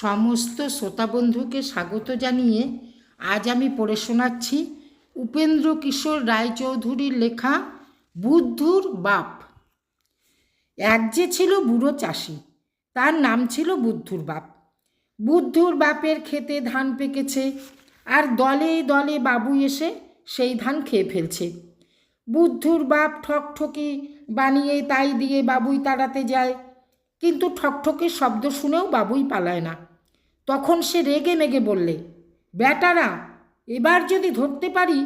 সমস্ত শ্রোতা বন্ধুকে স্বাগত জানিয়ে আজ আমি পড়ে শোনাচ্ছি উপেন্দ্র কিশোর রায়চৌধুরীর লেখা বুদ্ধুর বাপ। এক যে ছিল বুড়ো চাষি, তার নাম ছিল বুদ্ধুর বাপ। বুদ্ধুর বাপের খেতে ধান পেকেছে, আর দলে দলে বাবু এসে সেই ধান খেয়ে ফেলছে। বুদ্ধুর বাপ ঠকঠকি বানিয়ে তাই দিয়ে বাবুই তাড়াতে যায়। কিন্তু ঠকঠকে শব্দ শুনেও বাবুই পালায় না। তখন সে রেগে মেগে বললে বেটারা এবার যদি ধরতে পারি,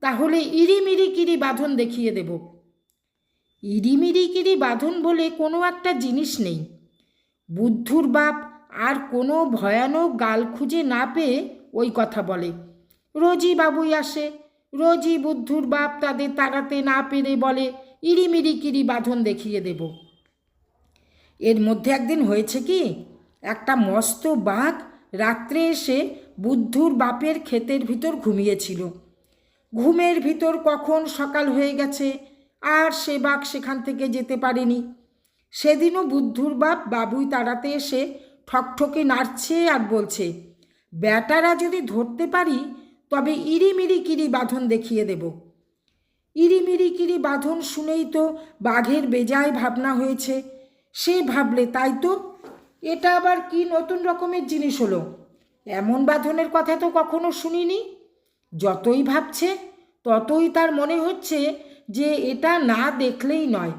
তাহলে ইরিমিরি কিরি বাঁধন দেখিয়ে দেব। ইরিমিরি কিরি বাঁধন বলে কোনো একটা জিনিস নেই। বুদ্ধুর বাপ আর কোনো ভয়ানক গাল খুঁজে না পেয়ে ওই কথা বলে, রোজই বাবুই আসে, রোজই বুদ্ধুর বাপ তাদের তাড়াতে না পেরে বলে ইরিমিরি কিরি বাঁধন দেখিয়ে দেব। এর মধ্যে একদিন হয়েছে কি? একটা মস্ত বাঘ রাত্রে এসে বুদ্ধুর বাপের ক্ষেতের ভিতর ঘুমিয়েছিল। ঘুমের ভিতর কখন সকাল হয়ে গেছে আর সে বাঘ সেখান থেকে যেতে পারেনি। সেদিনও বুদ্ধুর বাপ বাবুই তাড়াতে এসে ঠকঠকে নাড়ছে আর বলছে, বেটারা যদি ধরতে পারি, তবে ইরিমিরি কিরি বাঁধন দেখিয়ে দেব। ইরিমিরি কিরি বাঁধন শুনেই তো বাঘের বেজায় ভাবনা হয়েছে। সে ভাবলে, তাই তো? এটা আবার কি নতুন রকমের জিনিস হলো? এমন বাঁধনের কথা তো কখনো শুনিনি? যতই ভাবছে, ততই তার মনে হচ্ছে যে এটা না দেখলেই নয়।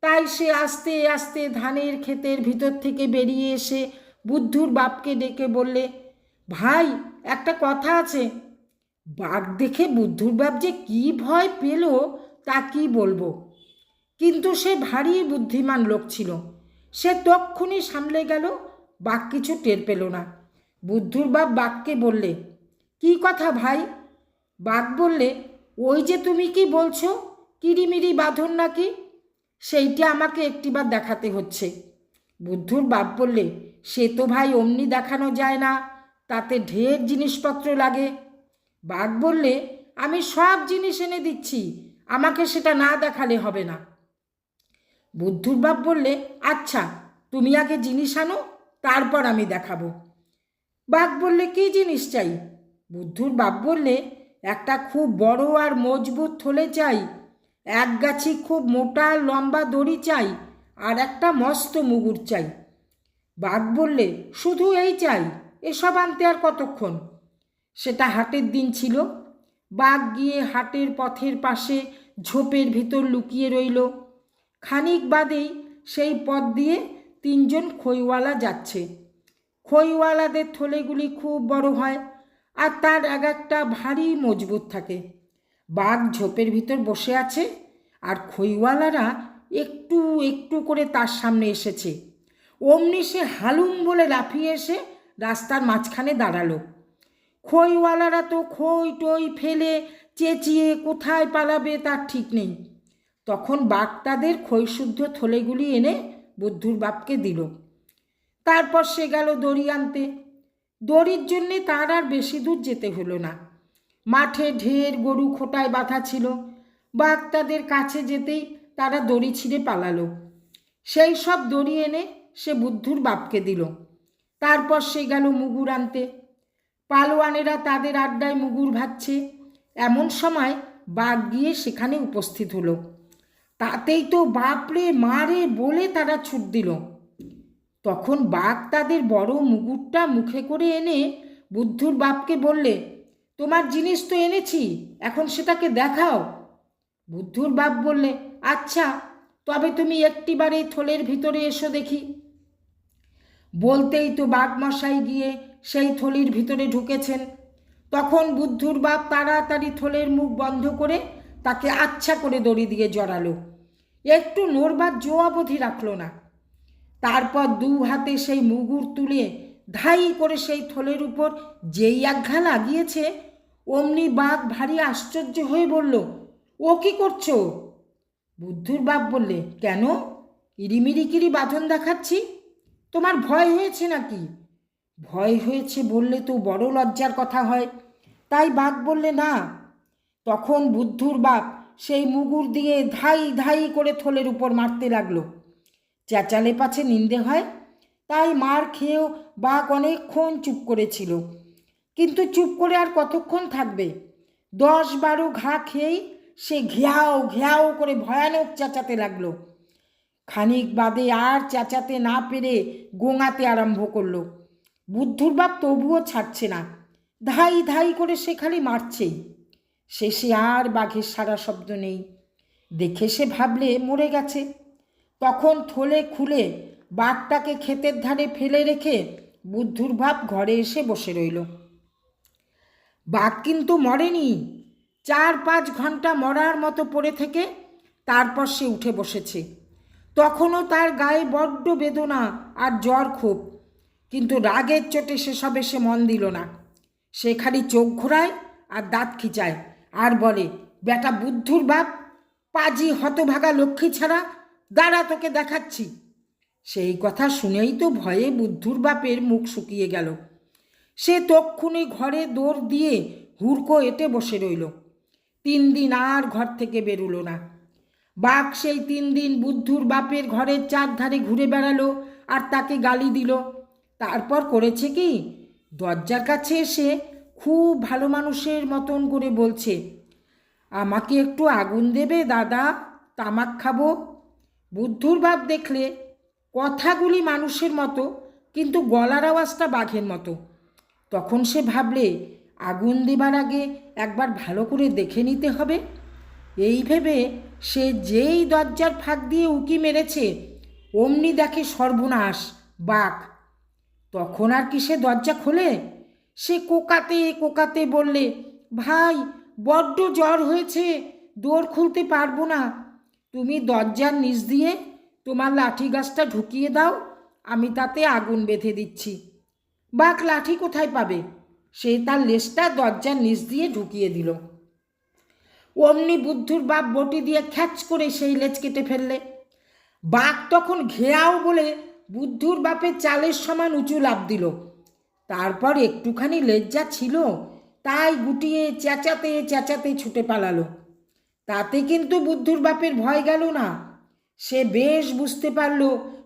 তাই সে আস্তে আস্তে ধানের ক্ষেতের ভিতর থেকে বেরিয়ে এসে বুদ্ধুর বাপকে ডেকে বললে, ভাই, একটা কথা আছে। বাঘ দেখে বুদ্ধুর বাপ যে কি ভয় পেল তা কি বলব? কিন্তু সে ভারী বুদ্ধিমান লোক ছিল। সে তক্ষুনি সামলে গেল, বাঘ কিছু টের পেল না। বুদ্ধুর বাপ বাঘকে বললে, কি কথা ভাই? বাঘ বললে, ওই যে তুমি কি বলছো, কিরিমিরি বাঁধন নাকি? সেইটা আমাকে একটিবার দেখাতে হচ্ছে। বুদ্ধুর বাপ বললে, সে তো ভাই অমনি দেখানো যায় না, তাতে ঢের জিনিসপত্র লাগে। বাঘ বললে, আমি সব জিনিস এনে দিচ্ছি, আমাকে সেটা না দেখালে হবে না। বুদ্ধুর বাপ বললে আচ্ছা তুমি আগে জিনিস আনো, তারপর আমি দেখাবো। বাঘ বললে, কি জিনিস চাই? বুদ্ধুর বাপ বললে, একটা খুব বড় আর মজবুত থলে চাই, এক গাছি খুব মোটা লম্বা দড়ি চাই, আর একটা মস্ত মুগুর চাই। বাঘ বললে, শুধু এই চাই, এসব আনতে আর কতক্ষণ? সেটা হাটের দিন ছিল। বাঘ গিয়ে হাটের পথের পাশে ঝোপের ভিতর লুকিয়ে রইল। খানিক বাদেই সেই পথ দিয়ে তিনজন খইওয়ালা যাচ্ছে। খইওয়ালাদের থলেগুলি খুব বড় হয় আর তার এক একটা ভারী মজবুত থাকে। বাঘ ঝোপের ভিতর বসে আছে আর খইওয়ালারা একটু একটু করে তার সামনে এসেছে। অমনি সে হালুম বলে লাফিয়ে এসে রাস্তার মাঝখানে দাঁড়াল। খইওয়ালারা তো খই টই ফেলে চেঁচিয়ে কোথায় পালাবে তার ঠিক নেই। তখন বাঘ তাদের খইশুদ্ধ থলেগুলি এনে বুদ্ধুর বাপকে দিল। তারপর সে গেল দড়ি আনতে। দড়ির জন্যে তার আর বেশি দূর যেতে হলো না। মাঠে ঢের গরু খোটায় বাঁধা ছিল। বাঘ তাদের কাছে যেতেই তারা দড়ি ছিঁড়ে পালালো। সেই সব দড়ি এনে সে বুদ্ধুর বাপকে দিল। তারপর সে গেল মুগুর আনতে। পালোয়ানেরা তাদের আড্ডায় মুগুর ভাজছে। এমন সময় বাঘ গিয়ে সেখানে উপস্থিত হলো। তাতেই তো বাপরে, মারে বলে তারা ছুট দিল। তখন বাঘ তাদের বড় মুগুরটা মুখে করে এনে বুদ্ধুর বাপকে বললে, তোমার জিনিস তো এনেছি, এখন সেটাকে দেখাও। বুদ্ধুর বাপ বললে আচ্ছা তবে তুমি একটিবার থলের ভিতরে এসো দেখি। বলতেই তো বাঘমশাই গিয়ে সেই থলির ভিতরে ঢুকেছেন। তখন বুদ্ধুর বাপ তাড়াতাড়ি থলের মুখ বন্ধ করে তাকে আচ্ছা করে দড়ি দিয়ে জড়ালো। একটু নড়বার জো অবধি রাখল না। তারপর দু হাতে সেই মুগুর তুলে ধাই করে সেই থলের উপর যেই একঘা লাগিয়েছে, অমনি বাঘ ভারী আশ্চর্য হয়ে বলল, ও কি করছ? বুদ্ধুর বাপ বললে, কেন? ইরিমিরি কিরি বাঁধন দেখাচ্ছি? তোমার ভয় হয়েছে নাকি? ভয় হয়েছে বললে তো বড় লজ্জার কথা হয়। তাই বাঘ বললে, না। তখন বুদ্ধুর বাপ সেই মুগুর দিয়ে ধাই ধাই করে থলের উপর মারতে লাগল। চেঁচালে পাছে নিন্দে হয়, তাই মার খেয়েও বাঘ অনেকক্ষণ চুপ করেছিল। কিন্তু চুপ করে আর কতক্ষণ থাকবে? দশ বারো ঘা খেয়েই সে ঘেয়াও ঘেয়াও করে ভয়ানক চেঁচাতে লাগল। খানিক বাদে আর চেঁচাতে না পেরে গোঙাতে আরম্ভ করল। বুদ্ধুর বাপ তবুও ছাড়ছে না। ধাই ধাই করে সে খালি মারছেই। শেষে আর বাঘের সারা শব্দ নেই। দেখে সে ভাবলে, মরে গেছে। তখন থলে খুলে বাঘটাকে ক্ষেতের ধারে ফেলে রেখে বুদ্ধুর ভাব ঘরে এসে বসে রইল। বাঘ কিন্তু মরেনি। চার পাঁচ ঘণ্টা মরার মতো পড়ে থেকে তারপর সে উঠে বসেছে। তখনও তার গায়ে বড্ড বেদনা আর জ্বর খুব। কিন্তু রাগের চোটে সেসবে সে মন দিল না। সে খালি চোখ ঘোরায় আর দাঁত খিচায়। আর বলে, বেটা বুদ্ধুর বাপ, পাজি হতভাগা লক্ষ্মী ছাড়া দাঁড়া তোকে দেখাচ্ছি। সেই কথা শুনেই তো ভয়ে বুদ্ধুর বাপের মুখ শুকিয়ে গেল। সে তক্ষুনি ঘরে দৌড় দিয়ে হুড়কো এটে বসে রইল। তিন দিন আর ঘর থেকে বেরুলো না। বাঘ সেই তিন দিন বুদ্ধুর বাপের ঘরের চারধারে ঘুরে বেড়ালো আর তাকে গালি দিল। তারপর করেছে কি, দরজার কাছে এসে খুব ভালো মানুষের মতন করে বলছে, আমাকে একটু আগুন দেবে, দাদা? তামাক খাব? বুদ্ধুর ভাব দেখলে কথাগুলি মানুষের মতো, কিন্তু গলার আওয়াজটা বাঘের মতো। তখন সে ভাবলে, আগুন দেবার আগে একবার ভালো করে দেখে নিতে হবে। এই ভেবে সে যেই দরজার ফাঁক দিয়ে উকি মেরেছে, অমনি দেখে সর্বনাশ, বাঘ। তখন আর কি সে দরজা খোলে? সে কোকাতে কোকাতে বললে, ভাই, বড্ড জ্বর হয়েছে দৌড় খুলতে পারব না। তুমি দরজার নিচ দিয়ে তোমার লাঠি গাছটা ঢুকিয়ে দাও, আমি তাতে আগুন বেঁধে দিচ্ছি। বাঘ লাঠি কোথায় পাবে? সে তার লেজটা দরজার নিচ দিয়ে ঢুকিয়ে দিল। অমনি বুদ্ধুর বাপ বটি দিয়ে খ্যাচ করে সেই লেজ কেটে ফেললে। বাঘ তখন ঘেয়াও বলে বুদ্ধুর বাপের চালের সমান উঁচু লাভ দিল। তারপর একটুখানি লেজ্জা ছিল, তাই গুটিয়ে চেঁচাতে চেঁচাতে ছুটে পালালো। তাতে কিন্তু বুদ্ধুর বাপের ভয় গেল না। সে বেশ বুঝতে পারল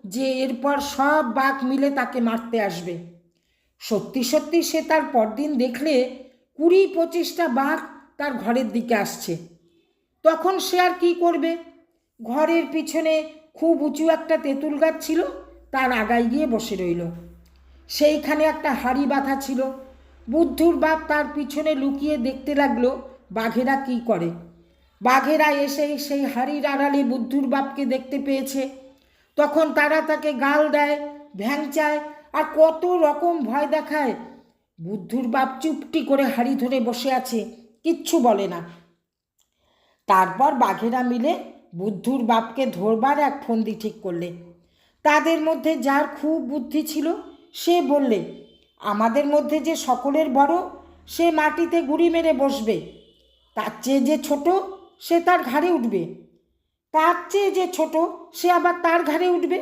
যে এরপর সব বাঘ মিলে তাকে মারতে আসবে। সত্যি সত্যি সে তার পরদিন দেখলে কুড়ি পঁচিশটা বাঘ তার ঘরের দিকে আসছে। তখন সে আর কী করবে? ঘরের পিছনে খুব উঁচু একটা তেঁতুল গাছ ছিল, তার আগায় গিয়ে বসে রইল। সেইখানে একটা হাড়ি বাঁধা ছিল। বুদ্ধুর বাপ তার পিছনে লুকিয়ে দেখতে লাগল, বাঘেরা কি করে? বাঘেরা এসে সেই হাড়ির আড়ালে বুদ্ধুর বাপকে দেখতে পেয়েছে। তখন তারা তাকে গাল দেয় ভ্যাংচায় আর কত রকম ভয় দেখায়। বুদ্ধুর বাপ চুপটি করে হাড়ি ধরে বসে আছে, কিচ্ছু বলে না। তারপর বাঘেরা মিলে বুদ্ধুর বাপকে ধরবার এক ফন্দি ঠিক করলে। তাদের মধ্যে যার খুব বুদ্ধি ছিল সে বললে, আমাদের মধ্যে যে সকলের বড়, সে মাটিতে গুড়ি মেরে বসবে। তার চেয়ে যে ছোট, সে তার ঘাড়ে উঠবে। তার চেয়ে যে ছোট, সে আবার তার ঘাড়ে উঠবে।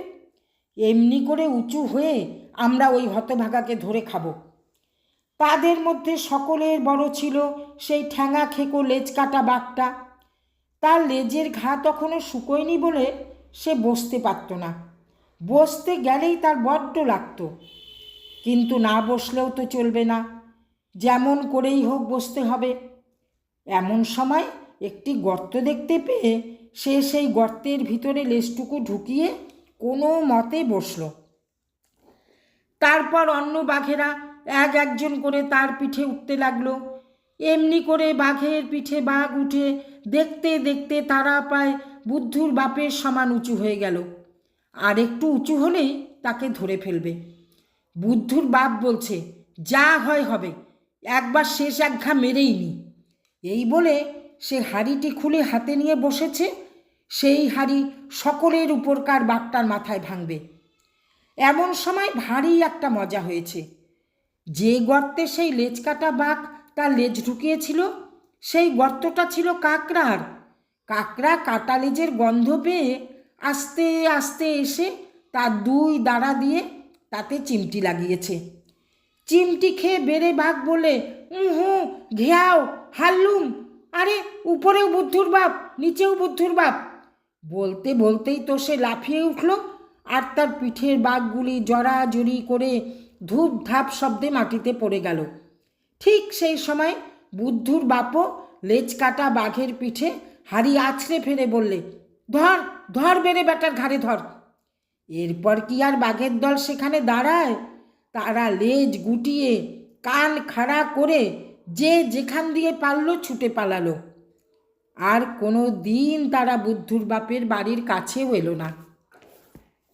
এমনি করে উঁচু হয়ে আমরা ওই হতভাগাকে ধরে খাব। তাদের মধ্যে সকলের বড় ছিল সেই ঠ্যাঙা খেকো লেজ কাটা বাঘটা। তার লেজের ঘা তখনও শুকোয়নি বলে সে বসতে পারত না। বসতে গেলেই তার বড্ড লাগতো। কিন্তু না বসলেও তো চলবে না। যেমন করেই হোক বসতে হবে। এমন সময় একটি গর্ত দেখতে পেয়ে সে সেই গর্তের ভিতরে লেজটুকু ঢুকিয়ে কোনো মতে বসল। তারপর অন্য বাঘেরা এক একজন করে তার পিঠে উঠতে লাগল। এমনি করে বাঘের পিঠে বাঘ উঠে দেখতে দেখতে তারা প্রায় বুদ্ধুর বাপের সমান উঁচু হয়ে গেল। আর একটু উঁচু হলেই তাকে ধরে ফেলবে। বুদ্ধুর বাপ বলছে, যা হয় হবে। একবার শেষ একঘা মেরেই নি। এই বলে সে হাড়িটি খুলে হাতে নিয়ে বসেছে। সেই হাড়ি সকলের উপরকার বাঘটার মাথায় ভাঙবে। এমন সময় ভারী একটা মজা হয়েছে। যে গর্তে সেই লেজ কাটা বাঘ তার লেজ ঢুকিয়েছিল, সেই গর্তটা ছিল কাকড়ার। কাকড়া কাটা লেজের গন্ধ পেয়ে আস্তে আস্তে এসে তার দুই দাঁড়া দিয়ে তাতে চিমটি লাগিয়েছে। চিমটি খেয়ে বেড়ে বাঘ বলে হু ঘেয়াও, হাল্লুম। আরে, উপরেও বুদ্ধুর বাপ, নিচেও বুদ্ধুর বাপ। বলতে বলতেই তো সে লাফিয়ে উঠল, আর তার পিঠের বাঘগুলি জড়াজড়ি করে ধূপ ধাপ শব্দে মাটিতে পড়ে গেল। ঠিক সেই সময় বুদ্ধুর বাপও লেজ কাটা বাঘের পিঠে হাড়ি আছড়ে ফেলে বললে, ধর ধর বেড়ে বেটার ঘাড়ে ধর। এরপর কি আর বাঘের দল সেখানে দাঁড়ায়? তারা লেজ গুটিয়ে, কান খাড়া করে যে যেখান দিয়ে পারল ছুটে পালালো। আর কোনো দিন তারা বুদ্ধুর বাপের বাড়ির কাছেও এলো না।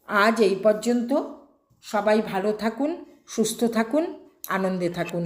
আজ এই পর্যন্ত সবাই ভালো থাকুন, সুস্থ থাকুন, আনন্দে থাকুন।